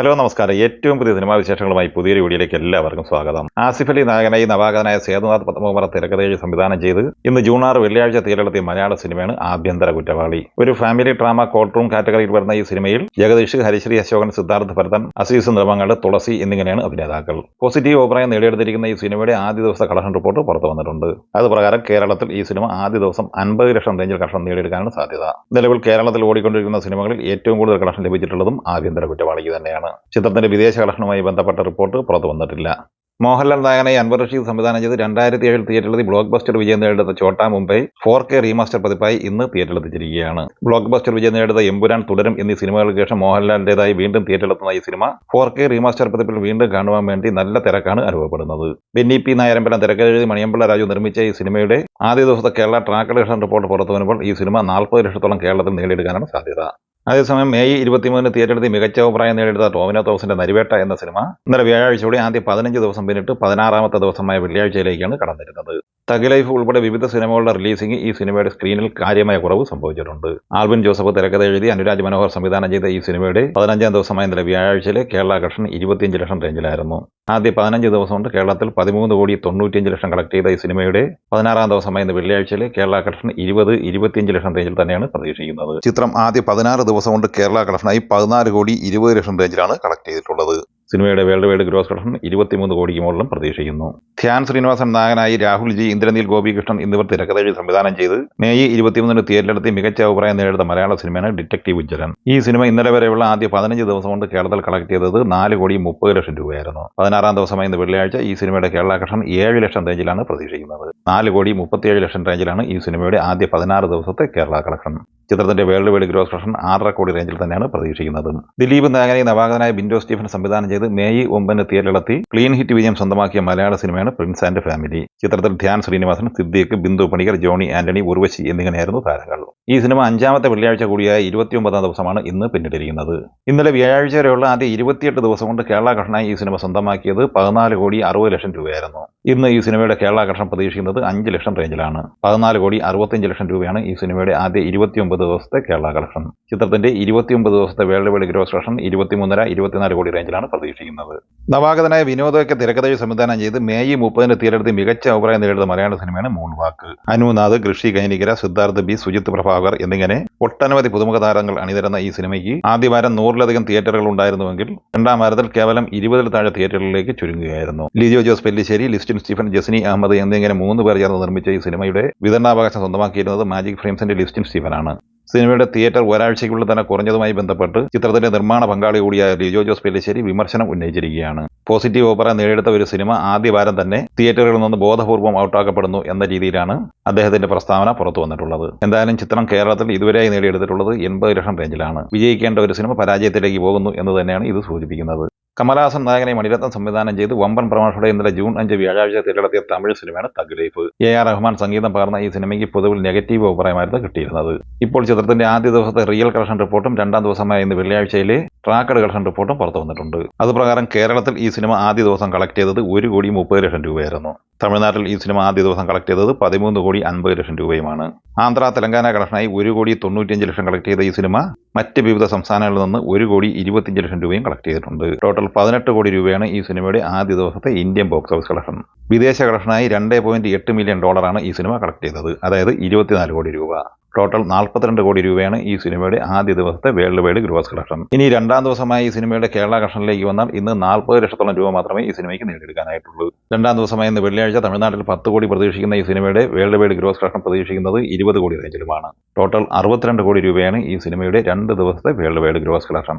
Hello നമസ്കാരം. ഏറ്റവും പുതിയ സിനിമാ വിശേഷങ്ങളുമായി പുതിയൊരു വീഡിയോയിലേക്ക് എല്ലാവർക്കും സ്വാഗതം. ആസിഫ് അലി നായകനായി നവാഗതനായ സേതുനാഥ് പത്മകുമാർ തിരക്കഥയിൽ സംവിധാനം ചെയ്ത് ഇന്ന് ജൂൺ ആറ് വെള്ളിയാഴ്ച തീരെടുത്തിയ മലയാള സിനിമയാണ് ആഭ്യന്തര കുറ്റവാളി. ഒരു ഫാമിലി ഡ്രാമ കോർട്ട് റൂം കാറ്റഗറിയിൽ വരുന്ന ഈ സിനിമയിൽ ജഗദീഷ് ഹരിശ്രീ അശോകൻ സിദ്ധാർത്ഥ് ഭരതൻ അസീസ് നിർമ്മങ്ങളുടെ തുളസി എന്നിങ്ങനെയാണ് അഭിനേതാക്കൾ. പോസിറ്റീവ് അഭിപ്രായം നേടിയെടുത്തിരിക്കുന്ന ഈ സിനിമയുടെ ആദ്യ ദിവസത്തെ കളക്ഷൻ റിപ്പോർട്ട് പുറത്തു വന്നിട്ടുണ്ട്. അത് പ്രകാരം കേരളത്തിൽ ഈ സിനിമ ആദ്യ ദിവസം അൻപത് ലക്ഷം റേഞ്ചിൽ കളക്ഷൻ നേടിയെടുക്കാനാണ് സാധ്യത. നിലവിൽ കേരളത്തിൽ ഓടിക്കൊണ്ടിരിക്കുന്ന സിനിമകളിൽ ഏറ്റവും കൂടുതൽ കളക്ഷൻ ലഭിച്ചിട്ടുള്ളതും ആഭ്യന്തര കുറ്റവാളിക്ക് തന്നെയാണ്. ചിത്രത്തിന്റെ വിദേശ കളക്ഷനുമായി ബന്ധപ്പെട്ട റിപ്പോർട്ട് പുറത്തു വന്നിട്ടില്ല. മോഹൻലാൽ നായകനായി അൻവർ റഷീദ് സംവിധാനം ചെയ്ത് രണ്ടായിരത്തി ഏഴിൽ തിയേറ്ററിലെത്തി ബ്ലോക്ക് ബസ്റ്റർ വിജയം നേടുന്ന Chotta Mumbai four K remaster പതിപ്പായി ഇന്ന് തിയേറ്ററിൽ തിയേറ്ററിലെത്തിച്ചിരിക്കുകയാണ് ബ്ലോക്ക് ബസ്റ്റർ വിജയം നേടുന്ന എമ്പുരാൻ തുടരും എന്നീ സിനിമകൾക്ക് ശേഷം മോഹൻലാലിന്റേതായി വീണ്ടും തിയേറ്ററിലെത്തുന്ന ഈ സിനിമ ഫോർ കെ റീമാസ്റ്റർ പതിപ്പിൽ വീണ്ടും കാണുവാൻ വേണ്ടി നല്ല തിരക്കാണ് അനുഭവപ്പെടുന്നത്. ബെന്നി പി നായരമ്പലം തിരക്കെഴുതി മണിയമ്പിള്ള രാജു നിർമ്മിച്ച ഈ സിനിമയുടെ ആദ്യ ദിവസത്തെ കേരള ട്രാക്ക് കളക്ഷൻ റിപ്പോർട്ട് പുറത്തു വരുമ്പോൾ ഈ സിനിമ നാൽപ്പത് ലക്ഷത്തോളം കേരളത്തിൽ നേടിയെടുക്കാനാണ് സാധ്യത. അതേസമയം മെയ് ഇരുപത്തിമൂന്നിന് തിയേറ്ററെടുത്ത് മികച്ച അഭിപ്രായം നേടിയെടുത്ത ടോമിനോ തോമസിന്റെ നരിവേട്ട എന്ന സിനിമ ഇന്നലെ വ്യാഴാഴ്ചയോടെ ആദ്യ പതിനഞ്ച് ദിവസം പിന്നിട്ട് പതിനാറാമത്തെ ദിവസമായ വെള്ളിയാഴ്ചയിലേക്കാണ് കടന്നിരുന്നത്. തഗ് ലൈഫ് ഉൾപ്പെടെ വിവിധ സിനിമകളുടെ റിലീസിംഗ് ഈ സിനിമയുടെ സ്ക്രീനിൽ കാര്യമായ കുറവ് സംഭവിച്ചിട്ടുണ്ട്. ആൽബിൻ ജോസഫ് തിരക്കഥ എഴുതി അനുരാജ് മനോഹർ സംവിധാനം ചെയ്ത ഈ സിനിമയുടെ പതിനഞ്ചാം ദിവസമായ ഇന്നലെ വ്യാഴാഴ്ചയിലെ കേരള കളക്ഷൻ ഇരുപത്തിയഞ്ച് ലക്ഷം റേഞ്ചിലായിരുന്നു. ആദ്യ പതിനഞ്ച് ദിവസം കൊണ്ട് കേരളത്തിൽ പതിമൂന്ന് കോടി തൊണ്ണൂറ്റിയഞ്ച് ലക്ഷം കളക്ട് ചെയ്ത ഈ സിനിമയുടെ പതിനാറാം ദിവസമായ ഇന്ന് വെള്ളിയാഴ്ചയിലെ കേരള കളക്ഷൻ ഇരുപത് ഇരുപത്തിയഞ്ച് ലക്ഷം റേഞ്ചിൽ തന്നെയാണ് പ്രതീക്ഷിക്കുന്നത്. ചിത്രം ആദ്യ പതിനാറ് ദിവസം കൊണ്ട് കേരള കളക്ഷനായി പതിനാല് കോടി ഇരുപത് ലക്ഷം റേഞ്ചിലാണ് കളക്ട് ചെയ്തിട്ടുള്ളത്. സിനിമയുടെ വേൾഡ് വൈഡ് ഗ്രോസ് കളക്ഷൻ ഇരുപത്തിമൂന്ന് കോടിക്ക് മുകളിലും പ്രതീക്ഷിക്കുന്നു. ധ്യാൻ ശ്രീനിവാസൻ നായകനായി രാഹുൽ ജി ഇന്ദ്രനീൽ ഗോപികൃഷ്ണൻ എന്നിവർ തിരക്കഥയിൽ സംവിധാനം ചെയ്ത് മെയ് ഇരുപത്തിമൂന്നിന് തിയേറ്ററിലെത്തി മികച്ച അഭിപ്രായം നേടുന്ന മലയാള സിനിമയാണ് ഡിറ്റക്റ്റീവ് ഉജ്ജലൻ ഈ സിനിമ ഇന്നലെ വരെയുള്ള ആദ്യ പതിനഞ്ച് ദിവസം കൊണ്ട് കേരളത്തിൽ കളക്ട് ചെയ്തത് നാല് കോടി മുപ്പത് ലക്ഷം രൂപയായിരുന്നു. പതിനാറാം ദിവസമായ ഇന്ന് വെള്ളിയാഴ്ച ഈ സിനിമയുടെ കേരള കളക്ഷൻ ഏഴ് ലക്ഷം റേഞ്ചിലാണ് പ്രതീക്ഷിക്കുന്നത്. നാല് കോടി മുപ്പത്തിയേഴ് ലക്ഷം റേഞ്ചിലാണ് ഈ സിനിമയുടെ ആദ്യ പതിനാറ് ദിവസത്തെ കേരള കളക്ഷൻ. ചിത്രത്തിന്റെ വേൾഡ് വൈഡ് ഗ്രോസ് കളക്ഷൻ ആറര കോടി റേഞ്ചിൽ തന്നെയാണ് പ്രതീക്ഷിക്കുന്നത്. ദിലീപ് നാഗനെ നവാഗതനായ ബിൻഡോ സ്റ്റീഫൻ സംവിധാനം ചെയ്ത് മെയ് ഒമ്പതിന് തിയേറ്ററിലെത്തി ക്ലീൻ ഹിറ്റ് വിജയം സ്വന്തമാക്കിയ മലയാള സിനിമയാണ് പ്രിൻസ് ആൻഡ് ഫാമിലി ചിത്രത്തിൽ ധ്യാൻ ശ്രീനിവാസൻ സിദ്ദീഖ് ബിന്ദു പണിക്കർ ജോണി ആന്റണി ഉർവശി എന്നിങ്ങനെയായിരുന്നു താരങ്ങൾ. ഈ സിനിമ അഞ്ചാമത്തെ വെള്ളിയാഴ്ച കൂടിയായ ഇരുപത്തിയൊമ്പതാം ദിവസമാണ് ഇന്ന് പിന്നിട്ടിരിക്കുന്നത്. ഇന്നലെ വ്യാഴാഴ്ച വരെയുള്ള ആദ്യ ഇരുപത്തിയെട്ട് ദിവസം കൊണ്ട് കേരള കളക്ഷനായി ഈ സിനിമ സ്വന്തമാക്കിയത് പതിനാല് കോടി അറുപത് ലക്ഷം രൂപയായിരുന്നു. ഇന്ന് ഈ സിനിമയുടെ കേരള കളക്ഷൻ പ്രതീക്ഷിക്കുന്നത് അഞ്ച് ലക്ഷം റേഞ്ചിലാണ്. പതിനാല് കോടി അറുപത്തിയഞ്ച് ലക്ഷം രൂപയാണ് ഈ സിനിമയുടെ ആദ്യ ഇരുപത്തിയൊമ്പത് ദിവസത്തെ കേരള കളക്ഷൻ ചിത്രത്തിന്റെ ഇരുപത്തിയൊമ്പത് ദിവസത്തെ വേൾഡ് ഗ്രോസ് കളക്ഷൻ ഇരുപത്തിമൂന്നര ഇരുപത്തിനാല് കോടി റേഞ്ചിലാണ് പ്രതീക്ഷിക്കുന്നത്. നവാഗതനായ വിനോദയ്ക്ക് തിരക്കഥയിൽ സംവിധാനം ചെയ്ത് മെയ് മുപ്പതിന് തീരെടുത്ത് മികച്ച അഭിപ്രായം നേടുന്ന മലയാള സിനിമയാണ് മൂൺ വാക്ക് അനുനാഥ് കൃഷി കൈനികര സിദ്ധാർത്ഥ് ബി. സുജിത് പ്രഭാകർ എന്നിങ്ങനെ ഒട്ടനവധി പുതുമുഖ താരങ്ങൾ അണിനിരന്ന ഈ സിനിമയ്ക്ക് ആദ്യവാരം നൂറിലധികം തിയേറ്ററുകൾ ഉണ്ടായിരുന്നുവെങ്കിൽ രണ്ടാം വാരത്തിൽ കേവലം ഇരുപതിൽ താഴെ തിയേറ്ററുകളിലേക്ക് ചുരുങ്ങുകയായിരുന്നു. ലിജോ ജോസ് പെല്ലിശ്ശേരി ലിസ്റ്റിൻ സ്റ്റീഫൻ ജസ്നി അഹമ്മദ് എന്നിങ്ങനെ മൂന്ന് പേർ ചേർന്ന് നിർമ്മിച്ച ഈ സിനിമയുടെ വിതരണാവകാശം സ്വന്തമാക്കിയിരുന്നത് മാജിക് ഫ്രെയിംസിന്റെ ലിസ്റ്റിൻ സ്റ്റീഫനാണ്. സിനിമയുടെ തിയേറ്റർ ഒരാഴ്ചയ്ക്കുള്ളിൽ തന്നെ കുറഞ്ഞതുമായി ബന്ധപ്പെട്ട് ചിത്രത്തിന്റെ നിർമ്മാണ പങ്കാളി കൂടിയായ ലിജോ ജോസ് പെല്ലിശ്ശേരി വിമർശനം ഉന്നയിച്ചിരിക്കുകയാണ്. പോസിറ്റീവ് ഓപ്പറ നേടിയെടുത്ത ഒരു സിനിമ ആദ്യവാരം തന്നെ തിയേറ്ററുകളിൽ നിന്ന് ബോധപൂർവം ഔട്ടാക്കപ്പെടുന്നു എന്ന രീതിയിലാണ് അദ്ദേഹത്തിന്റെ പ്രസ്താവന പുറത്തു വന്നിട്ടുള്ളത്. എന്തായാലും ചിത്രം കേരളത്തിൽ ഇതുവരെയായി നേടിയെടുത്തിട്ടുള്ളത് എൺപത് ലക്ഷം റേഞ്ചിലാണ്. വിജയിക്കേണ്ട ഒരു സിനിമ പരാജയത്തിലേക്ക് പോകുന്നു എന്ന് തന്നെയാണ് ഇത് സൂചിപ്പിക്കുന്നത്. കമലഹാസൻ നായകനെ മണിരത്നം സംവിധാനം ചെയ്ത് വമ്പൻ പ്രമാണത്തോടെ ഇന്നലെ ജൂൺ അഞ്ച് വ്യാഴാഴ്ച തിരഞ്ഞെടുത്തിയ തമിഴ് സിനിമയാണ് thug life A R Rahman സംഗീതം പകർന്ന ഈ സിനിമയ്ക്ക് പൊതുവിൽ നെഗറ്റീവ് അഭിപ്രായമായിരുന്നു കിട്ടിയിരുന്നത്. ഇപ്പോൾ ചിത്രത്തിന്റെ ആദ്യ ദിവസത്തെ റിയൽ കളക്ഷൻ റിപ്പോർട്ടും രണ്ടാം ദിവസമായ ഇന്ന് വെള്ളിയാഴ്ചയിലെ ട്രാക്കഡ് കളക്ഷൻ റിപ്പോർട്ടും പുറത്തു വന്നിട്ടുണ്ട്. അതുപ്രകാരം കേരളത്തിൽ ഈ സിനിമ ആദ്യ ദിവസം കളക്ട് ചെയ്തത് ഒരു കോടി മുപ്പത് ലക്ഷം രൂപയായിരുന്നു. തമിഴ്നാട്ടിൽ ഈ സിനിമ ആദ്യ ദിവസം കളക്ട് ചെയ്തത് പതിമൂന്ന് കോടി അൻപത് ലക്ഷം രൂപയുമാണ്. ആന്ധ്ര തെലങ്കാന കളക്ഷനായി ഒരു കോടി തൊണ്ണൂറ്റിയഞ്ച് ലക്ഷം കളക്ട് ചെയ്ത ഈ സിനിമ മറ്റ് വിവിധ സംസ്ഥാനങ്ങളിൽ നിന്ന് ഒരു കോടി ഇരുപത്തിയഞ്ച് ലക്ഷം രൂപയും കളക്ട് ചെയ്തിട്ടുണ്ട്. ടോട്ടൽ പതിനെട്ട് കോടി രൂപയാണ് ഈ സിനിമയുടെ ആദ്യ ദിവസത്തെ ഇന്ത്യൻ ബോക്സ് ഓഫീസ് കളക്ഷൻ വിദേശ കളക്ഷനായി രണ്ട് പോയിന്റ് എട്ട് മില്യൺ ഡോളറാണ് ഈ സിനിമ കളക്ട് ചെയ്തത്. അതായത് ഇരുപത്തിനാല് കോടി രൂപ. ടോട്ടൽ നാൽപ്പത്തിരണ്ട് കോടി രൂപയാണ് ഈ സിനിമയുടെ ആദ്യ ദിവസത്തെ വേൾഡ് വൈഡ് ഗ്രോസ് കളക്ഷൻ ഇനി രണ്ടാം ദിവസമായി ഈ സിനിമയുടെ കേരള കളക്ഷനിലേക്ക് വന്നാൽ ഇന്ന് നാൽപ്പത് ലക്ഷത്തോളം രൂപ മാത്രമേ ഈ സിനിമയ്ക്ക് നേടിയെടുക്കാനായിട്ടുള്ളൂ. രണ്ടാം ദിവസമായ ഇന്ന് വെള്ളിയാഴ്ച തമിഴ്നാട്ടിൽ പത്ത് കോടി പ്രതീക്ഷിക്കുന്ന ഈ സിനിമയുടെ വേൾഡ് വൈഡ് ഗ്രോസ് കളക്ഷൻ പ്രതീക്ഷിക്കുന്നത് ഇരുപത് കോടി റേഞ്ചിലുമാണ്. ടോട്ടൽ അറുപത്തിരണ്ട് കോടി രൂപയാണ് ഈ സിനിമയുടെ രണ്ട് ദിവസത്തെ വേൾഡ് വൈഡ് ഗ്രോസ് കളക്ഷൻ